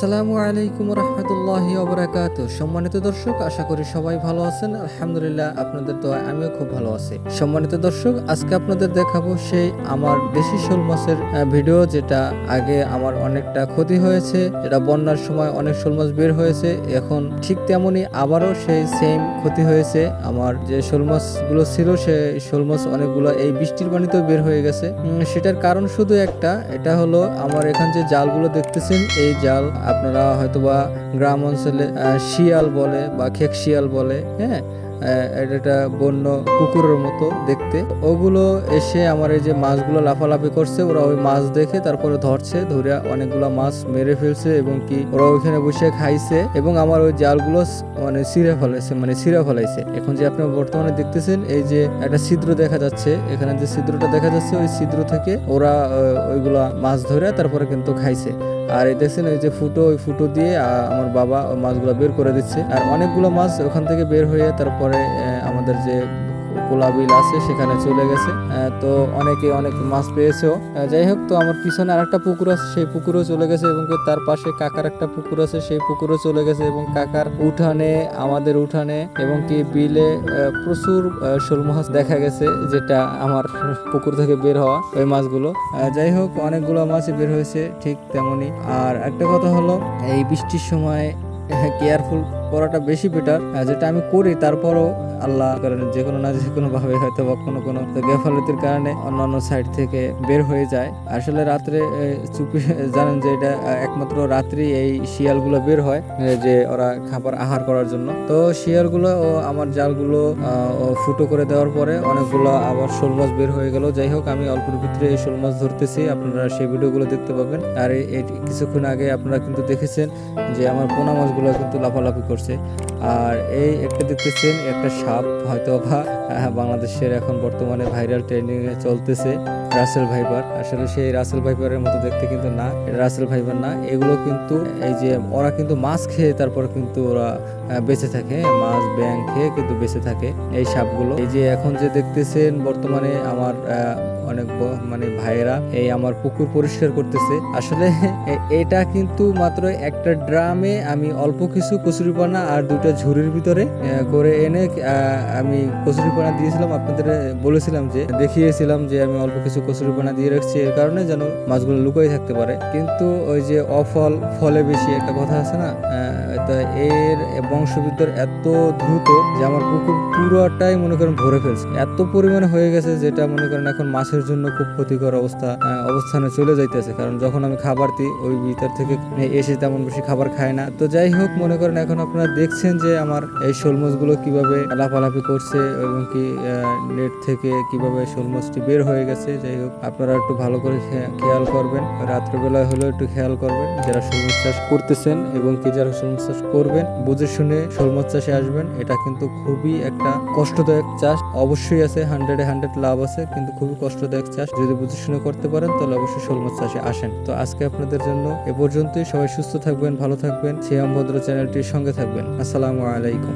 আসসালামু আলাইকুম রহমতুল্লাহ অবরাকাত সম্মানিত দর্শক, আশা করি সবাই ভালো আছেন। আলহামদুলিল্লাহ আপনাদের তো আমিও খুব ভালো আছি। সম্মানিত দর্শক, আজকে আপনাদের দেখাবো সেই আমার দেশি শোল মাছের ভিডিও যেটা আগে আমার অনেকটা ক্ষতি হয়েছে। যেটা বন্যার সময় অনেক শোল মাছ বের হয়েছে। এখন ঠিক তেমনই আবারও সেই সেম ক্ষতি হয়েছে। আমার যে শোল মাছগুলো ছিল সে শোল মাছ অনেকগুলো এই বৃষ্টির পানিতেও বের হয়ে গেছে। সেটার কারণ শুধু একটা, এটা হলো আমার এখান যে জালগুলো দেখতেছেন, এই জাল আপনারা হয়তোবা গ্রাম অঞ্চলে শিয়াল বলে বা খেক শিয়াল বলে হ্যাঁ? এটা বন্য কুকুরের মতো দেখতে। ওগুলো এসে আমার এই যে মাছগুলো লাফালাফি করছে, ওরা ওই মাছ দেখে তারপরে ধরছে ধরে অনেকগুলো মাছ মেরে ফেলছে এবং কি ওরা ওইখানে বসে খাইছে এবং আমার ওই জালগুলো মানে ছিঁড়ে ফেলাইছে মানে ছিঁড়ে ফেলাইছে। এখন যে আপনি বর্তমানে দেখতেছেন, এই যে একটা ছিদ্র দেখা যাচ্ছে, এখানে যে ছিদ্রটা দেখা যাচ্ছে, ওই ছিদ্র থেকে ওরা ওইগুলা মাছ ধরে তারপরে কিন্তু খাইছে। আর এই দেখছেন ওই যে ফুটো, ওই ফুটো দিয়ে আমার বাবা মাছগুলো বের করে দিচ্ছে। আর অনেকগুলো মাছ ওখান থেকে বের হয়ে তারপরে আহ, আমাদের যে কোলা বিল আছে সেখানে চলে গেছে। তো অনেকে অনেক মাছ পেয়েছেও। যাই হোক তো আমার পিছনে আরেকটা পুকুর আছে সেই পুকুরও চলে গেছে এবং তার পাশে কাকার একটা পুকুর আছে সেই পুকুরও চলে গেছে এবং কাকার উঠানে আমাদের উঠানে এবং কি বিলে প্রচুর শোল মাছ দেখা গেছে যেটা আমার পুকুর থেকে বের হওয়া ওই মাছগুলো। যাই হোক অনেকগুলো মাছই বের হয়েছে ঠিক তেমনই। আর একটা কথা হলো এই বৃষ্টির সময় কেয়ারফুল করাটা বেশি বেটার যেটা আমি করি, তারপরও আল্লাহ কারণে যে কোনো না যে কোনো ভাবে হয়তো বা কোনো কোনো গেফালতির কারণে অন্যান্য সাইড থেকে বের হয়ে যায়। আসলে রাত্রে চুপি, জানেন যে এটা একমাত্র রাত্রি এই শিয়ালগুলো বের হয় যে ওরা খাবার আহার করার জন্য। তো শিয়ালগুলো ও আমার জালগুলো ফুটো করে দেওয়ার পরে অনেকগুলো আবার শোল মাছ বের হয়ে গেল। যাই হোক, আমি অল্পের ভিতরে এই শোল মাছ ধরতেছি, আপনারা সেই ভিডিওগুলো দেখতে পাবেন। আর এই কিছুক্ষণ আগে আপনারা কিন্তু দেখেছেন যে আমার পোনা মাছগুলো কিন্তু লাফালাফি করছে। আর এই একটা দেখতেছেন, একটা সাপ হয়তো বা বাংলাদেশের এখন বর্তমানে ভাইরাল ট্রেন্ডিং এ চলতেছে। রাসেল ভাইপার আসলে সেই রাসেল ভাইপারের মতো দেখতে কিন্তু না এটা রাসেল ভাইপার না। এগুলো কিন্তু, এই যে ওরা কিন্তু মাছ খেয়ে তারপর কিন্তু ওরা বেঁচে থাকে। মাছ ব্যাং খেয়ে কিন্তু বেঁচে থাকে এই সাপগুলো। এই যে এখন যে দেখতেছেন, বর্তমানে আমার অনেক মানে ভাইয়েরা এই আমার পুকুর পরিষ্কার করতেছে। আসলে এটা কিন্তু মাত্র একটা ড্রামে আমি অল্প কিছু কচুরিপানা আর দুটা ঝুড়ির ভিতরে করে এনে আমি কচুরিপানা দিয়েছিলাম। আপনাদের বলেছিলাম যে, দেখিয়েছিলাম যে আমি অল্প কিছু কচুরিপানা দিয়ে রাখছি, এর কারণে যেন মাছগুলো লুকাই থাকতে পারে। কিন্তু ওই যে অফল, ফলে বেশি একটা কথা আছে না তা এর বংশবৃদ্ধর এত দ্রুত যে আমার পুকুর পুরোটাই মনে করেন ভরে ফেলছে। এত পরিমাণে হয়ে গেছে যেটা মনে করেন এখন মাছের জন্য খুব ক্ষতিকর অবস্থা অবস্থানে চলে যাইতেছে। কারণ যখন আমি খাবার দিই, ওই ভিতর থেকে এসে তেমন বেশি খাবার খায় না। তো যাই হোক, মনে করেন এখন আপনারা দেখছেন যে আমার এই শোল কীভাবে লাফালাফি করছে এবং কি নেট থেকে কীভাবে শোল বের হয়ে গেছে যাই হোক, আপনারা একটু ভালো করে খেয়াল করবেন। রাত্রেবেলায় হলেও একটু খেয়াল করবেন যারা শোল মাছ চাষ করতেছেন এবং কি যারা শোল মাছ চাষ করবেন, বুঝে শুনে শোল মাছ চাষে আসবেন। এটা কিন্তু খুবই একটা কষ্টদায়ক চাষ। অবশ্যই আছে হান্ড্রেডে হান্ড্রেড লাভ আছে, কিন্তু খুবই কষ্টদায়ক চাষ। যদি বুঝে শুনে করতে পারেন, তাহলে অবশ্যই শোল মাছ চাষে আসেন। তো আজকে আপনাদের জন্য এ পর্যন্তই। সবাই সুস্থ থাকবেন, ভালো থাকবেন। সিয়াম ভদ্র চ্যানেলটির সঙ্গে থাকবেন। আসসালামু আলাইকুম।